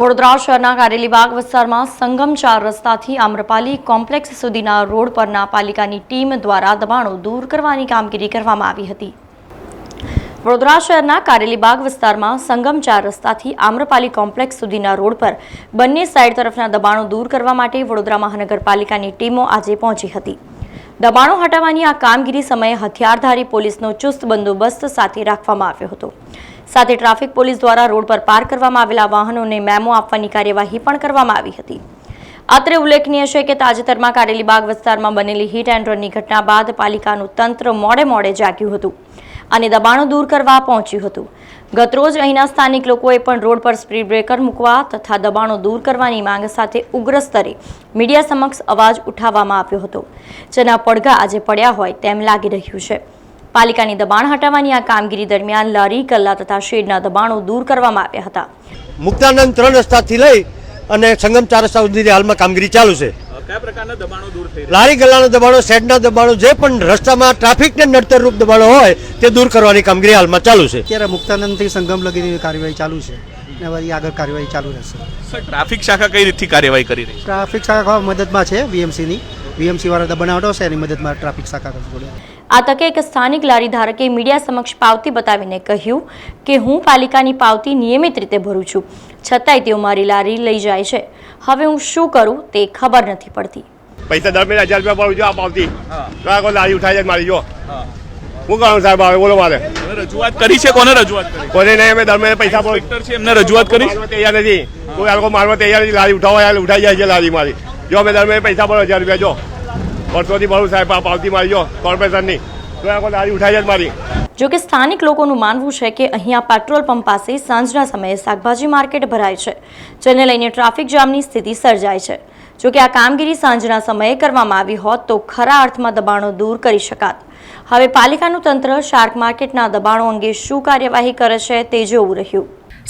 વડોદરા શહેરના કારેલીબાગ વિસ્તારમાં સંગમ ચાર રસ્તાથી આમ્રપાલી કોમ્પ્લેક્સ સુધીના રોડ પરના પાલિકાની ટીમ દ્વારા દબાણો દૂર કરવાની કામગીરી કરવામાં આવી હતી. વડોદરા શહેરના કારેલીબાગ વિસ્તારમાં સંગમ ચાર રસ્તાથી આમ્રપાલી કોમ્પ્લેક્સ સુધીના રોડ પર બંને સાઇડ તરફના દબાણો દૂર કરવા માટે વડોદરા મહાનગરપાલિકાની ટીમો આજે પહોંચી હતી. દબાણો હટાવવાની આ કામગીરી સમયે હથિયારધારી પોલીસનો ચુસ્ત બંદોબસ્ત સાથે રાખવામાં આવ્યો હતો. સાથે ટ્રાફિક પોલીસ દ્વારા રોડ પર પાર્ક કરવામાં આવેલા વાહનોને મેમો આપવાની કાર્યવાહી પણ કરવામાં આવી હતી. અત્રે ઉલ્લેખનીય છે કે તાજેતરમાં કારેલીબાગ વિસ્તારમાં બનેલી હિટ એન્ડ રનની ઘટના બાદ પાલિકાનું તંત્ર મોડે મોડે જાગ્યું હતું અને દબાણો દૂર કરવા પહોંચ્યું હતું. ગતરોજ અહીંના સ્થાનિક લોકોએ પણ રોડ પર સ્પીડ બ્રેકર મૂકવા તથા દબાણો દૂર કરવાની માંગ સાથે ઉગ્ર સ્તરે મીડિયા સમક્ષ અવાજ ઉઠાવવામાં આવ્યો હતો. જેના પડઘા આજે પડ્યા હોય તેમ લાગી રહ્યું છે. પાલિકાની દબાણ હટાવવાની આ કામગીરી દરમિયાન લારી કલ્લા તથા શેડના દબાણો દૂર કરવામાં આવ્યા હતા. મુક્તાનંદ ત્રણ રસ્તાથી લઈ અને સંગમ ચાર રસ્તા સુધી હાલમાં કામગીરી ચાલુ છે. લારી ગલ્લાના દબાણો શેડના દબાણો જે પણ રસ્તામાં ટ્રાફિકને નડતર રૂપ દબાણો હોય તે દૂર કરવાની કામગીરી હાલમાં ચાલુ છે. અત્યારે મુક્તાનંદથી સંગમ લગીની કાર્યવાહી ચાલુ છે ને આગળ કાર્યવાહી ચાલુ રહેશે. ટ્રાફિક શાખા કઈ રીતથી કાર્યવાહી કરી રહી ટ્રાફિક શાખા મદદમાં છે વીએમસીની. વીએમસી વાળા દબાણ હટાવશે એની મદદમાં ટ્રાફિક શાખા આ તકે એક સ્થાનિક લારી ધારકે મીડિયા સમક્ષ પાવતી બતાવીને કહ્યું કે હું પાલિકાની પાવતી નિયમિત રીતે ભરું છું છતાંય તેઓ મારી લારી લઈ જાય છે. હવે હું શું કરું તે ખબર નથી પડતી. પૈસા દર મહિને હજાર રૂપિયા ભરું છું આ પાવતી. લારી ઉઠાઈ જાય મારી જો. હા. હું કરું સાહેબ આવે બોલો મારે. રજૂઆત કરી છે કોને રજૂઆત કરી? કોને નહીં અમે દર મહિને પૈસા ઇન્સ્પેક્ટર છે એમને રજૂઆત કરી તૈયાર નથી. કોઈ આ લોકો મારવા તૈયાર નથી. લારી ઉઠાવવા ઉઠાઈ જાય છે લારી મારી જો અમે દર મહિને પૈસા ભરો હજાર રૂપિયા જો. વર્ષોથી ભરું સાહેબ આ પાવતી મારી જો, કોર્પોરેશનની. તો આ કોઈ લારી ઉઠાઈ જ મારી. જો કે સ્થાનિક લોકોનું માનવું છે કે અહીંયા પેટ્રોલ પંપ પાસે સાંજના સમયે શાકભાજી માર્કેટ ભરાય છે, જેને લઈને ટ્રાફિક જામની સ્થિતિ સર્જાય છે. જો કે આ કામગીરી સાંજના સમયે કરવામાં આવી હોત તો ખરા અર્થમાં દબાણો દૂર કરી શકાત. હવે પાલિકાનું તંત્ર શાર્ક માર્કેટના દબાણો અંગે શું કાર્યવાહી કરે છે તે જોવું રહ્યું.